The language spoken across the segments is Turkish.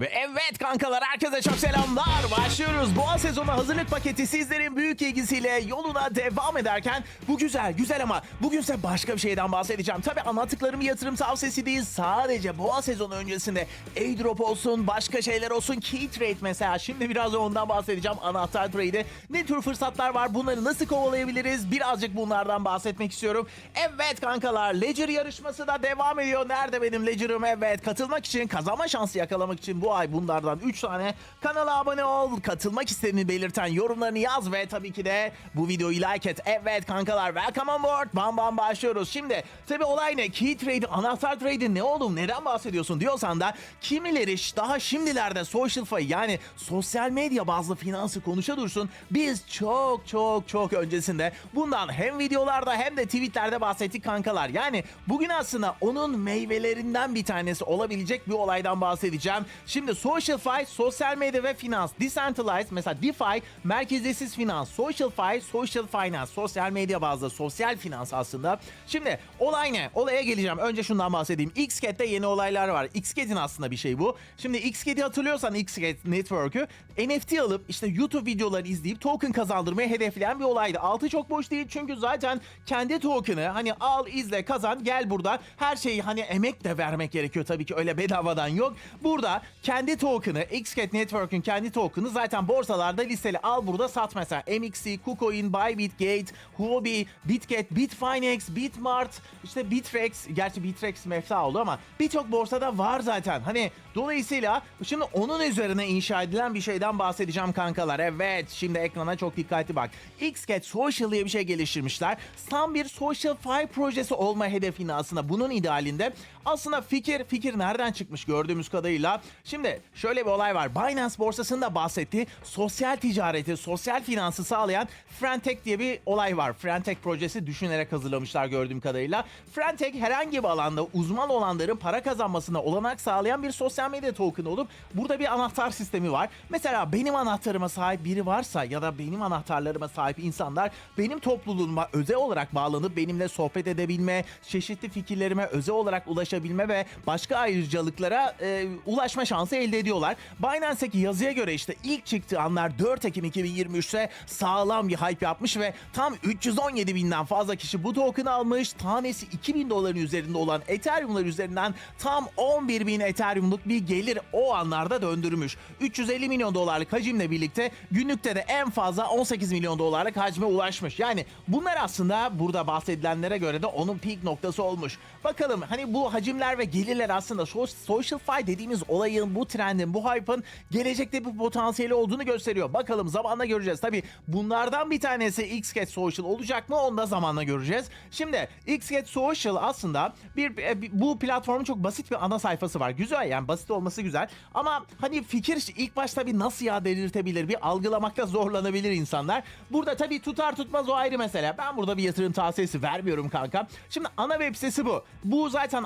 Ve evet kankalar herkese çok selamlar. Başlıyoruz. Boğa sezonu hazırlık paketi sizlerin büyük ilgisiyle yoluna devam ederken bu güzel güzel ama bugünse başka bir şeyden bahsedeceğim. Tabi anlattıklarım yatırım tavsiyesi değil. Sadece boğa sezonu öncesinde airdrop olsun başka şeyler olsun key trade mesela. Şimdi biraz da ondan bahsedeceğim. Anahtar trade'i ne tür fırsatlar var bunları nasıl kovalayabiliriz birazcık bunlardan bahsetmek istiyorum. Evet kankalar Ledger yarışması da devam ediyor. Nerede benim Ledger'ım? Evet katılmak için kazanma şansı yakalamak için bu ay bunlardan 3 tane kanala abone ol. Katılmak istediğini belirten yorumlarını yaz ve tabii ki de bu videoyu like et. Evet kankalar welcome on board. Bam bam başlıyoruz. Şimdi tabii olay ne? Key trade, anahtar trade ne oğlum? Neden bahsediyorsun diyorsan da kimileri daha şimdilerde social fi yani sosyal medya bazlı finansı konuşa dursun. Biz çok çok çok öncesinde bundan hem videolarda hem de tweetlerde bahsettik kankalar. Yani bugün aslında onun meyvelerinden bir tanesi olabilecek bir olaydan bahsedeceğim. Şimdi social fi, sosyal medya ve finans. Decentralized mesela DeFi, merkeziyetsiz finans. Social fi, social finance. Sosyal medya bazlı sosyal finans aslında. Şimdi olay ne? Olaya geleceğim. Önce şundan bahsedeyim. Xcat'te yeni olaylar var. Xcat'in aslında bir şey bu. Şimdi Xcat'i hatırlıyorsan Xcat Network'ü NFT alıp işte YouTube videoları izleyip token kazandırmayı hedefleyen bir olaydı. Altı çok boş değil çünkü zaten kendi token'ı hani al izle kazan gel burada her şeyi hani emek de vermek gerekiyor tabii ki öyle bedavadan yok. Burada kendi token'ı Xcat Network'ün kendi token'ı zaten borsalarda listeli. Al burada sat mesela. MXC, KuCoin, Bybit, Gate, Huobi, Bitget, Bitfinex, Bitmart, işte Bitrex, gerçi Bitrex mefta oldu ama birçok borsada var zaten. Hani dolayısıyla şimdi onun üzerine inşa edilen bir şeyden bahsedeceğim kankalar. Evet şimdi ekrana çok dikkatli bak. Xcat Social diye bir şey geliştirmişler. Tam bir social fi projesi olma hedefini aslında bunun idealinde. Aslında fikir fikir nereden çıkmış gördüğümüz kadarıyla. Şimdi şöyle bir olay var. Binance borsasında bahsettiği sosyal ticareti, sosyal finansı sağlayan Frentech diye bir olay var. Frentech projesi düşünerek hazırlamışlar gördüğüm kadarıyla. Frentech herhangi bir alanda uzman olanların para kazanmasına olanak sağlayan bir sosyal medya token olup burada bir anahtar sistemi var. Mesela benim anahtarıma sahip biri varsa ya da benim anahtarlarıma sahip insanlar benim topluluğuma özel olarak bağlanıp benimle sohbet edebilme, çeşitli fikirlerime özel olarak ulaşabilme ve başka ayrıcalıklara e, ulaşma şansı elde ediyorlar. Binance'deki yazıya göre işte ilk çıktığı anlar 4 Ekim 2023'te sağlam bir hype yapmış ve tam 317 binden fazla kişi bu token'ı almış. Tanesi 2000 doların üzerinde olan Ethereum'lar üzerinden tam 11 bin Ethereum'luk bir gelir o anlarda döndürmüş. 350 milyon dolarlık hacimle birlikte günlükte de en fazla 18 milyon dolarlık hacme ulaşmış. Yani bunlar aslında burada bahsedilenlere göre de onun peak noktası olmuş. Bakalım hani bu hacimler ve gelirler aslında so- social fi dediğimiz olayın, bu trendin, bu hype'ın gelecekte bir potansiyeli olduğunu gösteriyor. Bakalım zamanla göreceğiz. Tabi bunlardan bir tanesi Xcat Social olacak mı onu da zamanla göreceğiz. Şimdi Xcat Social aslında bir, e, bir- bu platformun çok basit bir ana sayfası var. Güzel yani basit olması güzel. Ama hani fikir ilk başta bir nasıl ya delirtebilir, bir algılamakta zorlanabilir insanlar. Burada tabii tutar tutmaz o ayrı mesele. Ben burada bir yatırım tavsiyesi vermiyorum kanka. Şimdi ana web sitesi bu. Bu zaten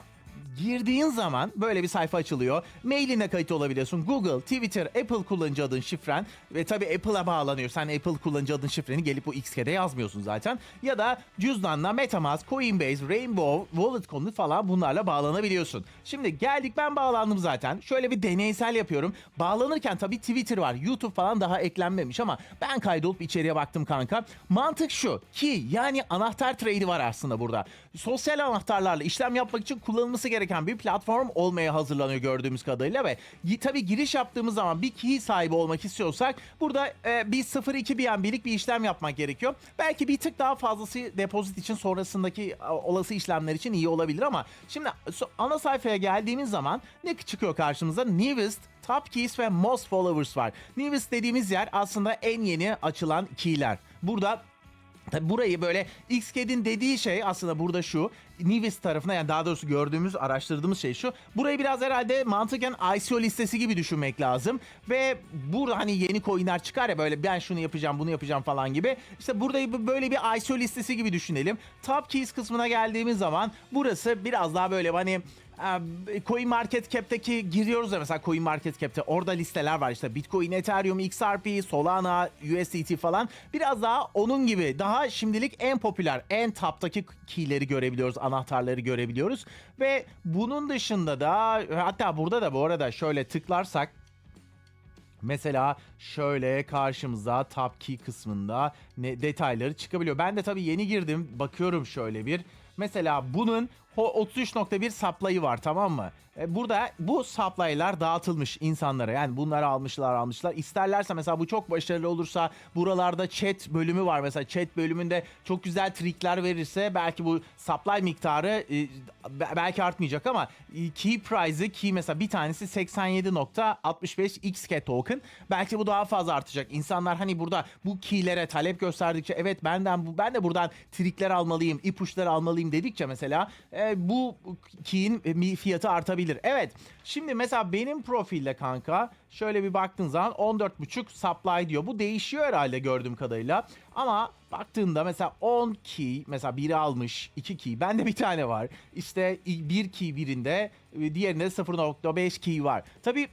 girdiğin zaman böyle bir sayfa açılıyor. Mailine kayıt olabiliyorsun. Google, Twitter, Apple kullanıcı adın şifren ve tabii Apple'a bağlanıyor. Sen Apple kullanıcı adın şifreni gelip bu XK'de yazmıyorsun zaten. Ya da cüzdanla Metamask, Coinbase, Rainbow, Wallet.com falan bunlarla bağlanabiliyorsun. Şimdi geldik ben bağlandım zaten. Şöyle bir deneysel yapıyorum. Bağlanırken tabii Twitter var, YouTube falan daha eklenmemiş ama ben kaydolup içeriye baktım kanka. Mantık şu ki yani anahtar trade'i var aslında burada. Sosyal anahtarlarla işlem yapmak için kullanılması gereken bir platform olmaya hazırlanıyor gördüğümüz kadarıyla ve tabii giriş yaptığımız zaman bir key sahibi olmak istiyorsak burada e, bir 0-2 BNB'lik bir işlem yapmak gerekiyor. Belki bir tık daha fazlası depozit için sonrasındaki e, olası işlemler için iyi olabilir ama şimdi ana sayfaya geldiğimiz zaman ne çıkıyor karşımıza? Newest Top Keys ve Most Followers var. Newest dediğimiz yer aslında en yeni açılan keyler. Burada Tabi burayı böyle Xcad'in dediği şey aslında burada şu. Nivis tarafına yani daha doğrusu gördüğümüz, araştırdığımız şey şu. Burayı biraz herhalde mantıken ICO listesi gibi düşünmek lazım. Ve burada hani yeni coinler çıkar ya böyle ben şunu yapacağım, bunu yapacağım falan gibi. İşte burayı bu- böyle bir ICO listesi gibi düşünelim. Top Keys kısmına geldiğimiz zaman burası biraz daha böyle hani e, Coin Market Cap'teki giriyoruz ya mesela Coin Market Cap'te orada listeler var işte Bitcoin, Ethereum, XRP, Solana, USDT falan biraz daha onun gibi daha şimdilik en popüler en taptaki keyleri görebiliyoruz anahtarları görebiliyoruz ve bunun dışında da hatta burada da bu arada şöyle tıklarsak Mesela şöyle karşımıza top key kısmında ne detayları çıkabiliyor. Ben de tabii yeni girdim. Bakıyorum şöyle bir. Mesela bunun 33.1 supply'ı var tamam mı? E, Burada bu supply'lar dağıtılmış insanlara. Yani bunları almışlar almışlar. İsterlerse mesela bu çok başarılı olursa buralarda chat bölümü var. Mesela chat bölümünde çok güzel trikler verirse belki bu supply miktarı e, be- belki artmayacak ama e, key price'ı key mesela bir tanesi 87.65 XK token. Belki bu daha fazla artacak. İnsanlar hani burada bu keylere talep gösterdikçe evet benden bu ben de buradan trikler almalıyım, ipuçları almalıyım dedikçe mesela bu key'in e, fiyatı artabilir. Evet. Şimdi mesela benim profilde kanka şöyle bir baktığın zaman 14.5 supply diyor. Bu değişiyor herhalde gördüğüm kadarıyla. Ama baktığında mesela 10 key mesela biri almış 2 key. Bende bir tane var. İşte bir key birinde e, diğerinde 0.5 key var. Tabii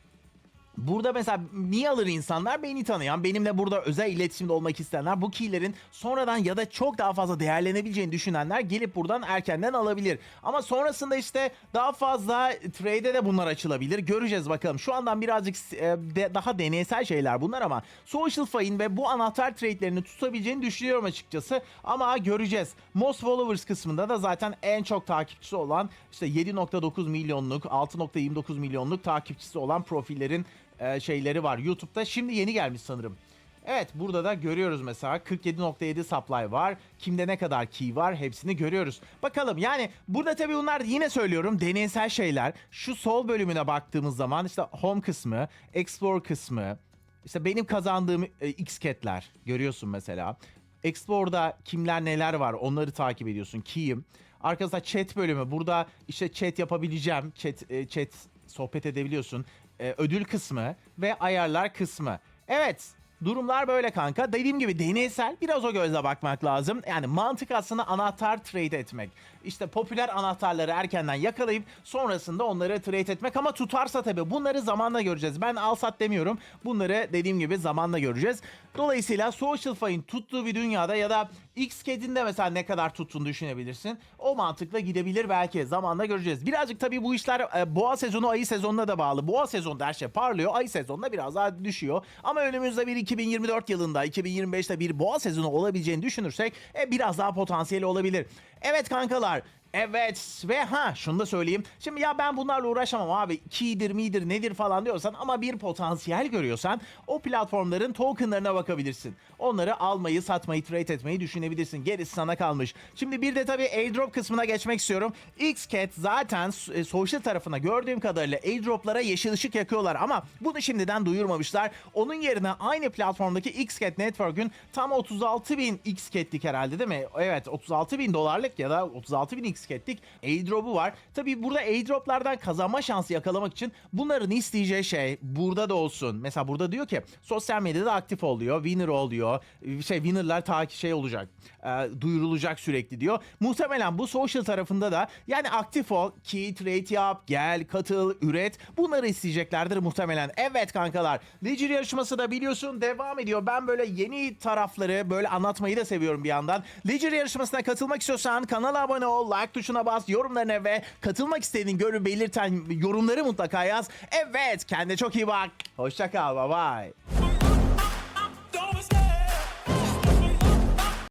Burada mesela niye alır insanlar? Beni tanıyan, benimle burada özel iletişimde olmak isteyenler, bu keylerin sonradan ya da çok daha fazla değerlenebileceğini düşünenler gelip buradan erkenden alabilir. Ama sonrasında işte daha fazla trade'e de bunlar açılabilir. Göreceğiz bakalım. Şu andan birazcık e, de- daha deneysel şeyler bunlar ama Social Fi'in ve bu anahtar trade'lerini tutabileceğini düşünüyorum açıkçası. Ama göreceğiz. Most Followers kısmında da zaten en çok takipçisi olan işte 7.9 milyonluk, 6.29 milyonluk takipçisi olan profillerin e, şeyleri var YouTube'da. Şimdi yeni gelmiş sanırım. Evet burada da görüyoruz mesela 47.7 supply var. Kimde ne kadar key var hepsini görüyoruz. Bakalım yani burada tabii bunlar yine söylüyorum deneysel şeyler. Şu sol bölümüne baktığımız zaman işte home kısmı, explore kısmı, işte benim kazandığım e, Xcat'ler görüyorsun mesela. Explore'da kimler neler var onları takip ediyorsun. Key'im. Arkasında chat bölümü. Burada işte chat yapabileceğim. Chat, e, chat sohbet edebiliyorsun. E, ödül kısmı ve ayarlar kısmı. Evet Durumlar böyle kanka. Dediğim gibi deneysel biraz o gözle bakmak lazım. Yani mantık aslında anahtar trade etmek. İşte popüler anahtarları erkenden yakalayıp sonrasında onları trade etmek ama tutarsa tabii bunları zamanla göreceğiz. Ben al sat demiyorum. Bunları dediğim gibi zamanla göreceğiz. Dolayısıyla Social Fi'nin tuttuğu bir dünyada ya da Xcat'in de mesela ne kadar tuttuğunu düşünebilirsin. O mantıkla gidebilir belki. Zamanla göreceğiz. Birazcık tabii bu işler e, boğa sezonu ayı sezonuna da bağlı. Boğa sezonda her şey parlıyor. Ayı sezonunda biraz daha düşüyor. Ama önümüzde bir 2024 yılında 2025'te bir boğa sezonu olabileceğini düşünürsek e, biraz daha potansiyeli olabilir. Evet kankalar Evet ve ha şunu da söyleyeyim. Şimdi ya ben bunlarla uğraşamam abi. Key'dir midir nedir falan diyorsan ama bir potansiyel görüyorsan o platformların tokenlarına bakabilirsin. Onları almayı, satmayı, trade etmeyi düşünebilirsin. Gerisi sana kalmış. Şimdi bir de tabii airdrop kısmına geçmek istiyorum. Xcat zaten e, social tarafına gördüğüm kadarıyla airdroplara yeşil ışık yakıyorlar ama bunu şimdiden duyurmamışlar. Onun yerine aynı platformdaki Xcat Network'ün tam 36 bin Xcat'lik herhalde değil mi? Evet 36 bin dolarlık ya da 36 bin Xcat'lik airdrop'u var. Tabii burada airdroplardan kazanma şansı yakalamak için bunların isteyeceği şey burada da olsun. Mesela burada diyor ki sosyal medyada aktif oluyor, winner oluyor. Şey winner'lar ta ki şey olacak. e, duyurulacak sürekli diyor. Muhtemelen bu social tarafında da yani aktif ol, key trade yap, gel, katıl, üret. Bunları isteyeceklerdir muhtemelen. Evet kankalar. Ledger yarışması da biliyorsun devam ediyor. Ben böyle yeni tarafları böyle anlatmayı da seviyorum bir yandan. Ledger yarışmasına katılmak istiyorsan kanala abone ol, like tuşuna bas, yorumlarına ve katılmak istediğin görü belirten yorumları mutlaka yaz. Evet, kendine çok iyi bak. Hoşça kal, bye bye.